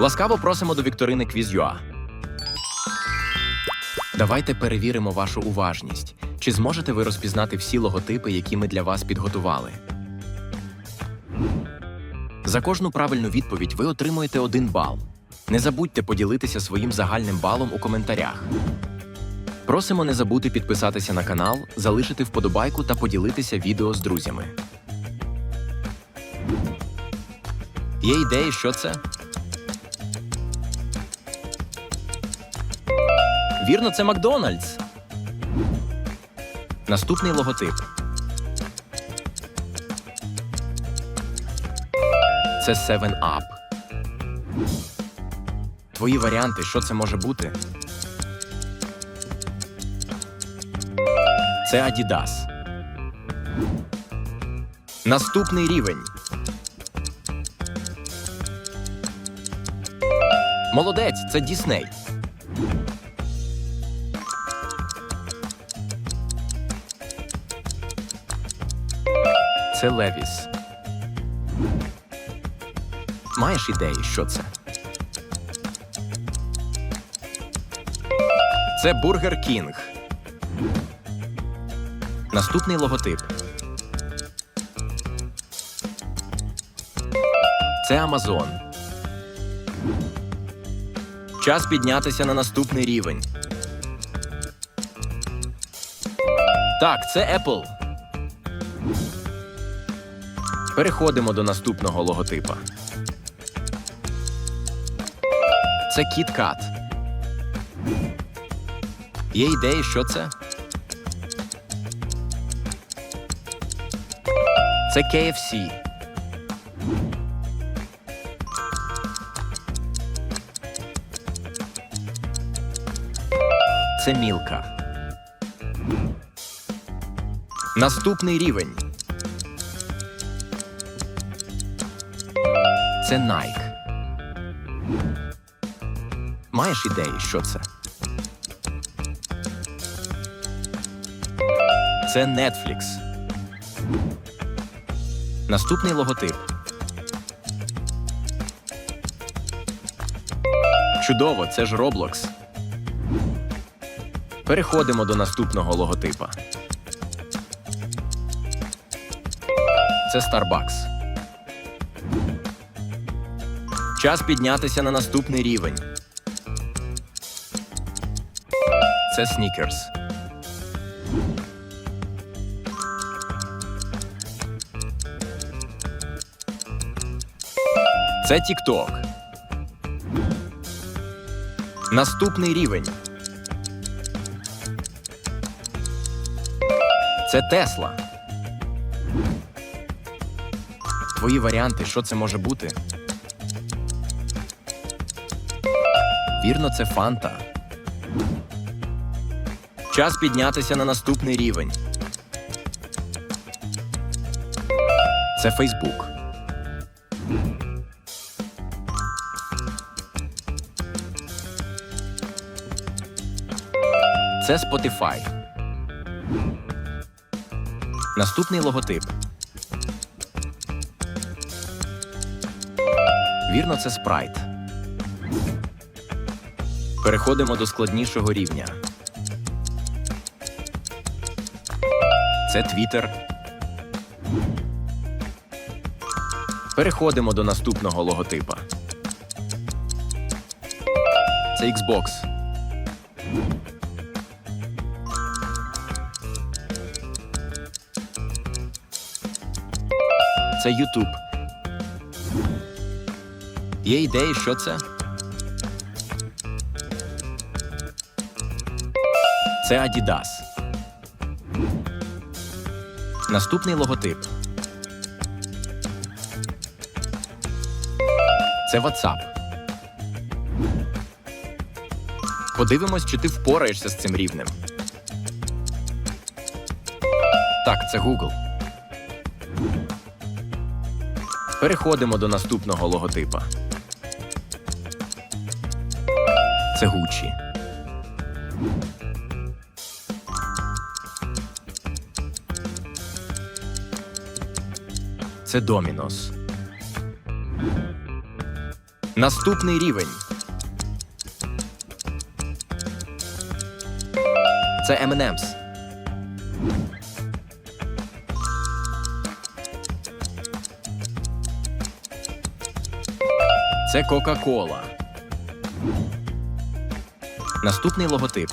Ласкаво просимо до вікторини Quiz.ua. Давайте перевіримо вашу уважність. Чи зможете ви розпізнати всі логотипи, які ми для вас підготували? За кожну правильну відповідь ви отримуєте один бал. Не забудьте поділитися своїм загальним балом у коментарях. Просимо не забути підписатися на канал, залишити вподобайку та поділитися відео з друзями. Є ідеї, що це? Вірно, це Макдональдс. Наступний логотип. Це 7 Up. Твої варіанти, що це може бути? Це Adidas. Наступний рівень. Молодець, це Дісней. Це Левіс. Маєш ідеї, що це? Це Бургер Кінг. Наступний логотип. Це Амазон. Час піднятися на наступний рівень. Так, це Apple. Переходимо до наступного логотипа. Це KitKat. Є ідеї, що це? Це KFC. Це Мілка. Наступний рівень. Це Nike. Маєш ідеї, що це? Це Netflix. Наступний логотип. Чудово, це ж Roblox. Переходимо до наступного логотипа. Це Starbucks. Час піднятися на наступний рівень. Це Snickers. Це TikTok. Наступний рівень. Це Тесла. Твої варіанти, що це може бути? Вірно, це Фанта. Час піднятися на наступний рівень. Це Фейсбук. Це Spotify. Наступний логотип. Вірно, це спрайт. Переходимо до складнішого рівня. Це Twitter. Переходимо до наступного логотипа. Це Xbox. Це YouTube. Є ідеї, що це? Це Adidas. Наступний логотип. Це WhatsApp. Подивимось, чи ти впораєшся з цим рівнем. Так, це Google. Переходимо до наступного логотипа. Це Gucci. Це Домінос. Наступний рівень. Це M&M's. Це Кока-Кола. Наступний логотип.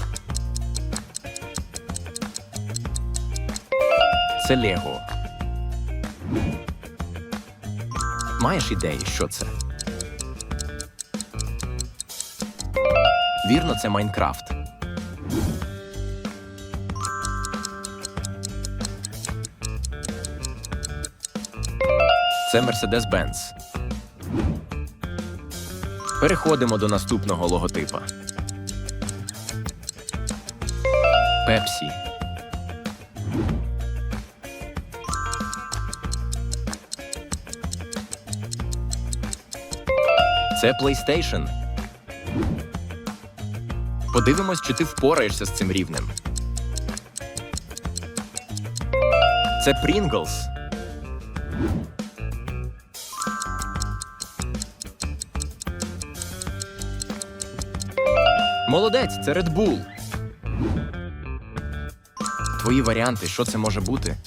Це Лего. Маєш ідеї, що це? Вірно, це Майнкрафт. Це Mercedes-Benz. Переходимо до наступного логотипа. Пепсі. Це PlayStation. Подивимось, чи ти впораєшся з цим рівнем. Це Pringles. Молодець, це Red Bull. Твої варіанти, що це може бути?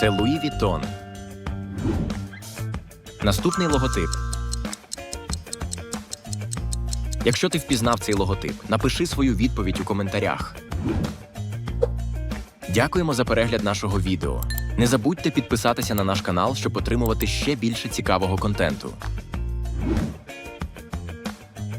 Це Луї Вітон. Наступний логотип. Якщо ти впізнав цей логотип, напиши свою відповідь у коментарях. Дякуємо за перегляд нашого відео. Не забудьте підписатися на наш канал, щоб отримувати ще більше цікавого контенту.